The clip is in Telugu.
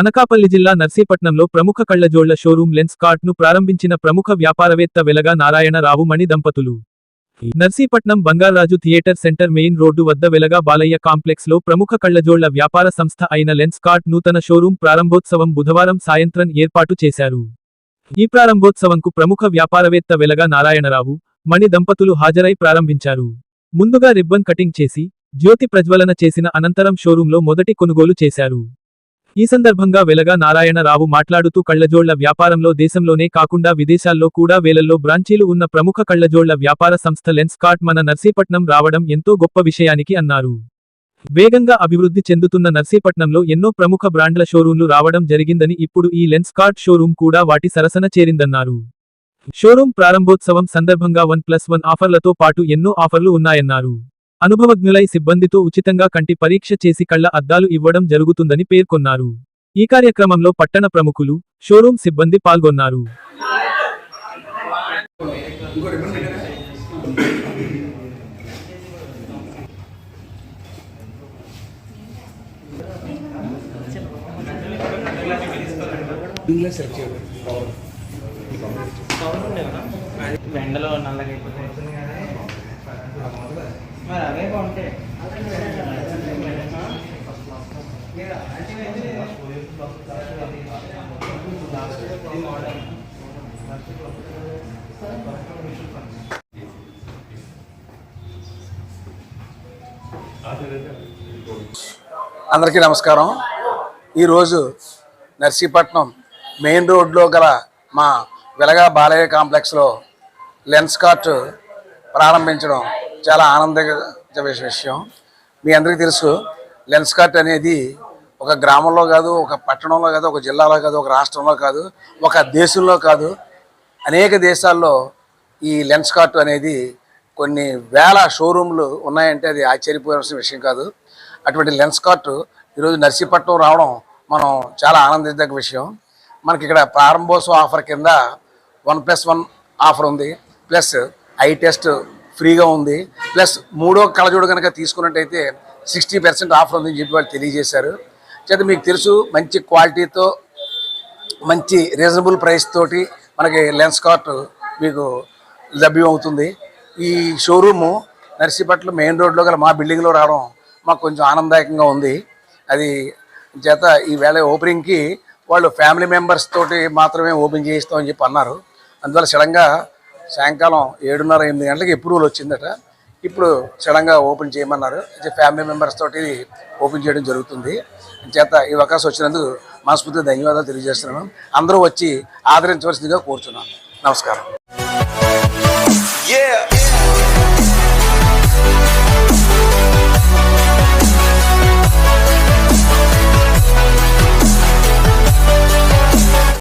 అనకాపల్లి జిల్లా నర్సీపట్నంలో ప్రముఖ కళ్ళజోళ్ళ షోరూం లెన్స్ కార్ట్ను ప్రారంభించిన ప్రముఖ వ్యాపారవేత్త వెలగా నారాయణరావు మణి దంపతులు Narsipatnam Bangaraju theatre centre main road వద్ద వెలగా బాలయ్య కాంప్లెక్స్లో ప్రముఖ కళ్ళజోళ్ళ వ్యాపార సంస్థ అయిన లెన్స్ కార్ట్ నూతన షోరూం ప్రారంభోత్సవం బుధవారం సాయంత్రం ఏర్పాటు చేశారు. ఈ ప్రారంభోత్సవంకు ప్రముఖ వ్యాపారవేత్త వెలగా నారాయణరావు మణి దంపతులు హాజరై ప్రారంభించారు. ముందుగా రిబ్బన్ కటింగ్ చేసి జ్యోతి ప్రజ్వలన చేసిన అనంతరం షోరూంలో మొదటి కొనుగోలు చేశారు. ఈ సందర్భంగా వెలగా నారాయణరావు మాట్లాడుతూ కళ్ళజోళ్ళ వ్యాపారంలో దేశంలోనే కాకుండా విదేశాల్లో కూడా వేలల్లో బ్రాంచీలు ఉన్న ప్రముఖ కళ్ళజోళ్ళ వ్యాపార సంస్థ లెన్స్ కార్ట్ మన నర్సీపట్నం రావడం ఎంతో గొప్ప విషయానికి అన్నారు. వేగంగా అభివృద్ధి చెందుతున్న నర్సీపట్నంలో ఎన్నో ప్రముఖ బ్రాండ్ల షోరూంలు రావడం జరిగిందని ఇప్పుడు ఈ లెన్స్ కార్ట్ షోరూం కూడా వాటి సరసన చేరిందన్నారు. షోరూం ప్రారంభోత్సవం సందర్భంగా వన్ ప్లస్ వన్ ఆఫర్లతో పాటు ఎన్నో ఆఫర్లు ఉన్నాయన్నారు. అనుభవజ్ఞులై సిబ్బందితో ఉచితంగా కంటి పరీక్ష చేసి కళ్ళ అద్దాలు ఇవ్వడం జరుగుతుందని పేర్కొన్నారు. ఈ కార్యక్రమంలో పట్టణ ప్రముఖులు షోరూం సిబ్బంది పాల్గొన్నారు. ఎండలో అందరికీ నమస్కారం. ఈరోజు నర్సీపట్నం మెయిన్ రోడ్లో గల మా వెలగా బాలయ్య కాంప్లెక్స్లో లెన్స్ కార్ట్ ప్రారంభించడం చాలా ఆనందకర విషయం. మీ అందరికీ తెలుసు లెన్స్ కార్ట్ అనేది ఒక గ్రామంలో కాదు ఒక పట్టణంలో కాదు ఒక జిల్లాలో కాదు ఒక రాష్ట్రంలో కాదు ఒక దేశంలో కాదు. అనేక దేశాల్లో ఈ లెన్స్ కార్ట్ అనేది కొన్ని వేల షోరూమ్లు ఉన్నాయంటే అది ఆశ్చర్యపోవాల్సిన విషయం కాదు. అటువంటి లెన్స్ కార్ట్ ఈరోజు నర్సీపట్నం రావడం మనం చాలా ఆనందించదగ్గ విషయం. మనకి ఇక్కడ ప్రారంభోత్సవ ఆఫర్ కింద వన్ ప్లస్ వన్ ఆఫర్ ఉంది. ప్లస్ ఐ టెస్ట్ ఫ్రీగా ఉంది. ప్లస్ మూడో కళజోడు కనుక తీసుకున్నట్టయితే సిక్స్టీ పర్సెంట్ ఆఫర్ ఉందని చెప్పి వాళ్ళు తెలియజేశారు. చేత మీకు తెలుసు మంచి క్వాలిటీతో మంచి రీజనబుల్ ప్రైస్ తోటి మనకి లెన్స్ కార్ట్ మీకు లభ్యం అవుతుంది ఈ షోరూము నర్సీపట్నం మెయిన్ రోడ్లో గల మా బిల్డింగ్లో రావడం మాకు కొంచెం ఆనందదాయకంగా ఉంది. అది చేత ఈ వేళ ఓపెనింగ్కి వాళ్ళు ఫ్యామిలీ మెంబర్స్ తోటి మాత్రమే ఓపెన్ చేయిస్తామని చెప్పి అన్నారు. అందువల్ల సడన్గా సాయంకాలం ఏడున్నర ఎనిమిది గంటలకి అప్రూవల్ వచ్చిందట. ఇప్పుడు సడన్గా ఓపెన్ చేయమన్నారు. ఫ్యామిలీ మెంబర్స్ తోటి ఓపెన్ చేయడం జరుగుతుంది. చేత ఈ అవకాశం వచ్చినందుకు మనస్ఫూర్తిగా ధన్యవాదాలు తెలియజేస్తున్నాను. అందరూ వచ్చి ఆదరించవలసిందిగా కోరుతున్నాను నమస్కారం.